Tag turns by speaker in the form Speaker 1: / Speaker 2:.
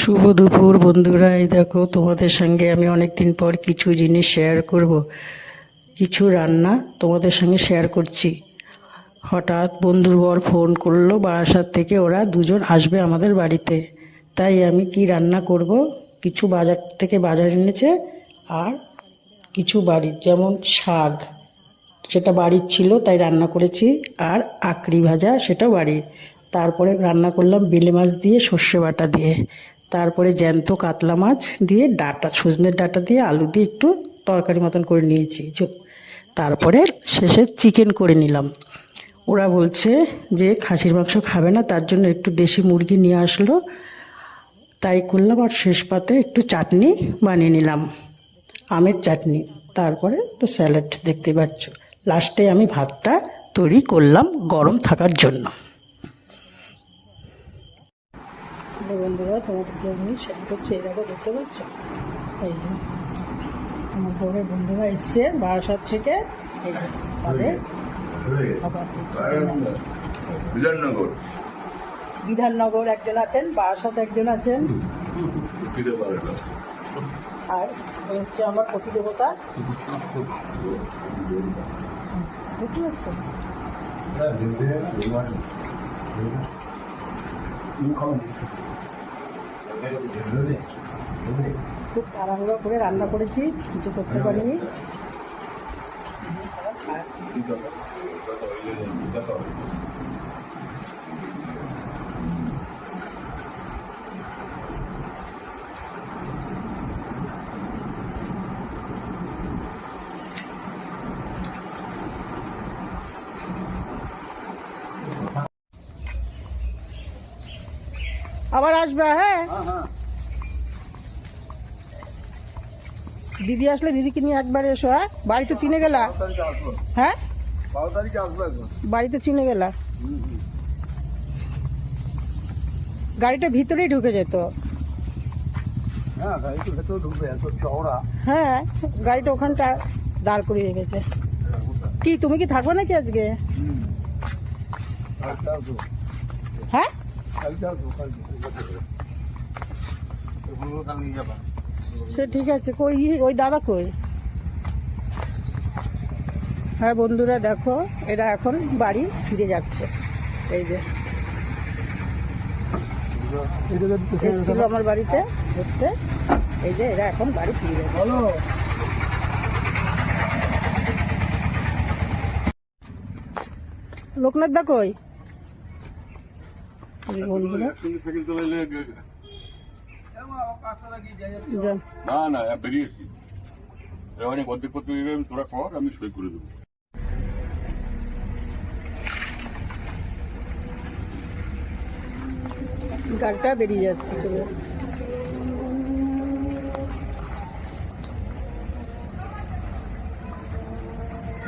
Speaker 1: শুভ দুপুর, বন্ধুরা। এই দেখো, তোমাদের সঙ্গে আমি অনেক দিন পর কিছু জিনিস শেয়ার করব। কিছু রান্না তোমাদের সঙ্গে শেয়ার করছি। হঠাৎ বন্ধুর বর ফোন করল, বারাসাত থেকে ওরা দুজন আসবে আমাদের বাড়িতে। তাই আমি কি রান্না করব? কিছু বাজার থেকে বাজার এনেছে আর কিছু বাড়ির যেমন শাক। সেটা বাড়ির ছিল, তাই রান্না করেছি। আর আকড়ি ভাজা সেটা বাড়ির। তারপরে রান্না করলাম বেলে মাছ দিয়ে সর্ষে বাটা দিয়ে। তারপরে জ্যান্ত কাতলা মাছ দিয়ে ডাটা, সজনের ডাটা দিয়ে আলু দিয়ে একটু তরকারি মতন করে নিয়েছি। তারপরে শেষে চিকেন করে নিলাম। ওরা বলছে যে খাসির মাংস খাবে না, তার জন্য একটু দেশি মুরগি নিয়ে আসলো। তাই করলাম আর শেষ পাতে একটু চাটনি বানিয়ে নিলাম। আমের চাটনি, তারপরে তো স্যালাড দেখতে পাচ্ছ। লাস্টে আমি ভাতটা তৈরি করলাম গরম থাকার জন্য। বন্ধুরা তোমাদেরকে আমি শেয়ার করছি। এই দেখো দেখতে পাচ্ছ? এই যে আমার বড় বন্ধুরা এসছে বারাসাত থেকে। এই যে তাদের
Speaker 2: বিধাননগর।
Speaker 1: বিধাননগর একজন আছেন বারাসাত একজন আছেন। আর হচ্ছে আমার প্রতিদেবতা। বুঝতে পারছ খুব তাড়াহুড়ো করে রান্না করেছি কিছু করতে পারিনি। আবার আসবে হ্যাঁ? দিদি আসলে দিদিকে নিয়ে একবার এসো হ্যাঁ? বাড়িতে চিনে গেলা? হ্যাঁ? বাড়িতে চিনে গেলা? গাড়িটা ভিতরেই ঢুকে যেত।
Speaker 2: হ্যাঁ
Speaker 1: হ্যাঁ গাড়িটা ওখানটা দাঁড় করিয়ে রেখেছে। কি তুমি কি থাকবে নাকি আজকে? হ্যাঁ? সে ঠিক আছে কই ওই দাদা কই? হ্যাঁ বন্ধুরা দেখো এরা এখন বাড়ি ফিরে যাচ্ছে। এই যে। এসেছিল আমার বাড়িতে ঘুরতে। এই যে এরা এখন বাড়ি ফিরে যাচ্ছে।
Speaker 2: বলো।
Speaker 1: লোকনাথ দা কই? বন্ধুরা।
Speaker 2: না না বেরিয়েছি। অনেক অর্ধেক পত্র তোরা কর আমি সই করে দেবো।
Speaker 1: গাড়িটা বেরিয়ে যাচ্ছে চলে যাচ্ছে।